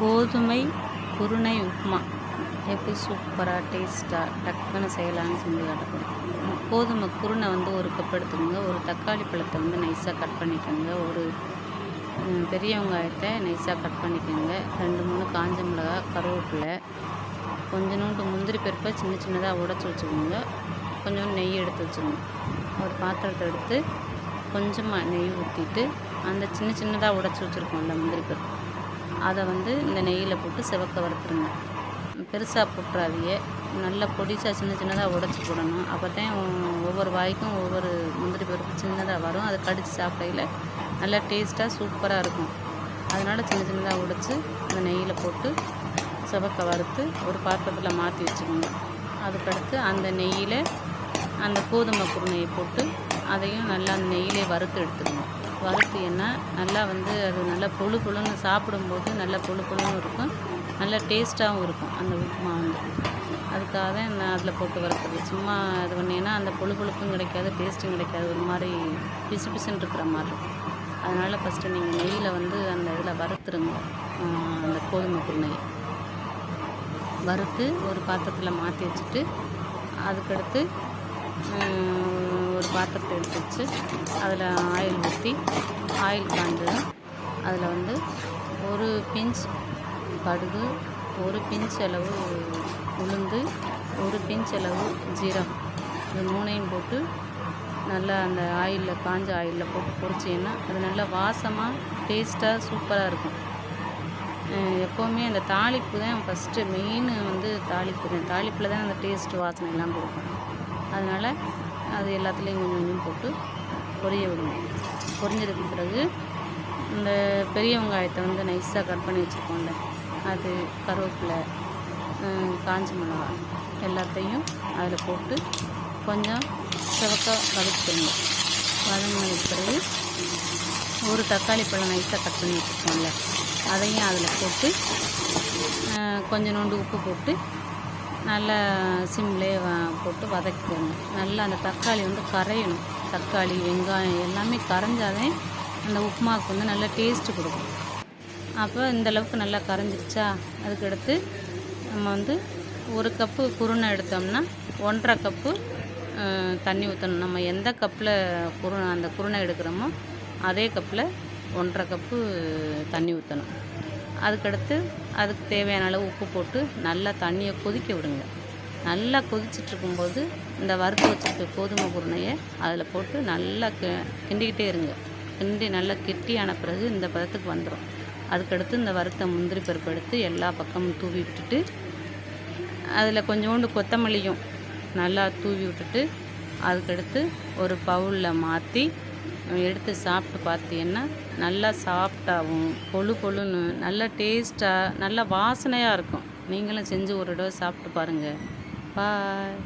கோதுமை குருணை உப்புமா. எப்படி சூப்பராக டேஸ்ட்டாக டக்குன்னு செய்யலாம்னு சொல்லி காட்டப்படும் கோதுமை குருணை வந்து ஒரு கப் எடுத்துக்கோங்க. ஒரு தக்காளி பழத்தை வந்து நைஸாக கட் பண்ணிக்கோங்க. ஒரு பெரிய வெங்காயத்தை நைஸாக கட் பண்ணிக்கோங்க. ரெண்டு மூணு காஞ்ச மிளகா கருவேப்பிலை கொஞ்சோண்டு முந்திரி பருப்பை சின்ன சின்னதாக உடச்சி வச்சுக்கோங்க. கொஞ்சோண்டு நெய் எடுத்து வச்சுக்கோங்க. ஒரு பாத்திரத்தை எடுத்து கொஞ்சமாக நெய் ஊற்றிட்டு அந்த சின்ன சின்னதாக உடச்சி வச்சுருக்கோம்ல முந்திரி பருப்பு. அதை வந்து இந்த நெய்யில் போட்டு சிவக்க வறுத்துருங்க. பெருசாக போட்டுறாதீங்க. நல்லா பொடிசாக சின்ன சின்னதாக உடச்சி போடணும். அப்போ தான் ஒவ்வொரு வாய்க்கும் ஒவ்வொரு முந்திரி பருப்பு சின்னதாக வரும். அதை கடித்து சாப்பிடையில் நல்லா டேஸ்ட்டாக சூப்பராக இருக்கும். அதனால் சின்ன சின்னதாக உடைச்சி அந்த நெய்யில் போட்டு சிவக்க வறுத்து ஒரு பாத்திரத்தில் மாற்றி வச்சுக்கோங்க. அதுக்கடுத்து அந்த நெய்யில் அந்த கோதுமை குருணையை போட்டு அதையும் நல்லா அந்த நெய்யிலே வறுத்து எடுத்துக்கணும் வறுத்து என்ன நல்லா வந்து அது நல்லா பொழு பொழுன்னு சாப்பிடும்போது நல்லா பொழு பொழுன்னு இருக்கும். நல்லா டேஸ்ட்டாகவும் இருக்கும் அந்த உப்புமா வந்து. அதுக்காக தான் நான் அதில் போட்டு வறுக்கிறது சும்மா இது பண்ணீங்கன்னா அந்த பொழு பொழுப்பும் கிடைக்காது டேஸ்ட்டும் கிடைக்காது. ஒரு மாதிரி பிசு பிசுன்னு இருக்கிற மாதிரி இருக்கும். அதனால் ஃபஸ்ட்டு நீங்கள் நெய்யில் வந்து அந்த இதில் வறுத்துருங்க. அந்த கோதுமை குருணையை வறுத்து ஒரு பாத்திரத்தில் மாற்றி வச்சுட்டு அதுக்கடுத்து பாத்திரத்தை எடுத்து வச்சு அதில் ஆயில் ஊற்றி ஆயில் காஞ்சதும் அதில் வந்து ஒரு பிஞ்ச் கடுகு ஒரு பிஞ்ச் அளவு உளுந்து ஒரு பிஞ்ச் அளவு ஜீரகம். இது மூணையும் போட்டு நல்லா அந்த ஆயிலில் காஞ்ச ஆயிலில் போட்டு பொரிச்சிங்கன்னா அது நல்லா வாசமாக டேஸ்ட்டாக சூப்பராக இருக்கும். எப்போவுமே அந்த தாளிப்பு தான் ஃபஸ்ட்டு மெயின் வந்து தாளிப்பு தான். தாளிப்பில் தான் அந்த டேஸ்ட் வாசனை எல்லாம் கொடுக்கும். அதனால் அது எல்லாத்துலேயும் கொஞ்சம் கொஞ்சம் போட்டு பொரிய விடுவோம் பொரிஞ்சதுக்கு பிறகு இந்த பெரிய வெங்காயத்தை வந்து நைஸாக கட் பண்ணி வச்சுருக்கோம்ல அது கருவேப்பிலை காஞ்சி காஞ்ச மிளகா எல்லாத்தையும் அதில் போட்டு கொஞ்சம் சிவக்க வதக்கிடுங்க வதங்கினதுக்கு பிறகு ஒரு தக்காளி பழம் நைஸாக கட் பண்ணி வச்சுருக்கோம்ல அதையும் அதில் போட்டு கொஞ்சம் நோண்டு உப்பு போட்டு நல்லா சிம்லேயே போட்டு வதக்கிக்கோங்க. நல்லா அந்த தக்காளி வந்து கரையணும். தக்காளி வெங்காயம் எல்லாமே கரைஞ்சாதே அந்த உப்புமாவுக்கு வந்து நல்லா டேஸ்ட்டு கொடுக்கும். அப்போ இந்த அளவுக்கு நல்லா கரைஞ்சிருச்சா? அதுக்கடுத்து நம்ம வந்து ஒரு கப்பு குருணை எடுத்தோம்னா ஒன்றரை கப்பு தண்ணி ஊற்றணும் நம்ம எந்த கப்பில் குரு அந்த குருணை எடுக்கிறோமோ அதே கப்பில் ஒன்றரை கப்பு தண்ணி ஊற்றணும் அதுக்கடுத்து அதுக்கு தேவையான அளவு உப்பு போட்டு நல்லா தண்ணியை கொதிக்க விடுங்க. நல்லா கொதிச்சிட்ருக்கும்போது இந்த வறுத்து வச்சுருக்க கோதுமை குருணையை அதில் போட்டு நல்லா கி கிண்டிக்கிட்டே இருங்க. கிண்டி நல்லா கெட்டியான பிறகு இந்த பதத்துக்கு வந்துடும் அதுக்கடுத்து இந்த வறுத்த முந்திரி பருப்பு எடுத்து எல்லா பக்கமும் தூவி விட்டுட்டு அதில் கொஞ்சோண்டு கொத்தமல்லியும் நல்லா தூவி விட்டுட்டு அதுக்கடுத்து ஒரு பவுலில் மாற்றி எடுத்து சாப்பிட்டு பார்த்தீங்கன்னா நல்லா சாஃப்டாகவும் பொழு பொழுன்னு நல்லா டேஸ்ட்டாக நல்லா வாசனையாக இருக்கும். நீங்களும் செஞ்சு ஒரு தடவை சாப்பிட்டு பாருங்கள் பாய்.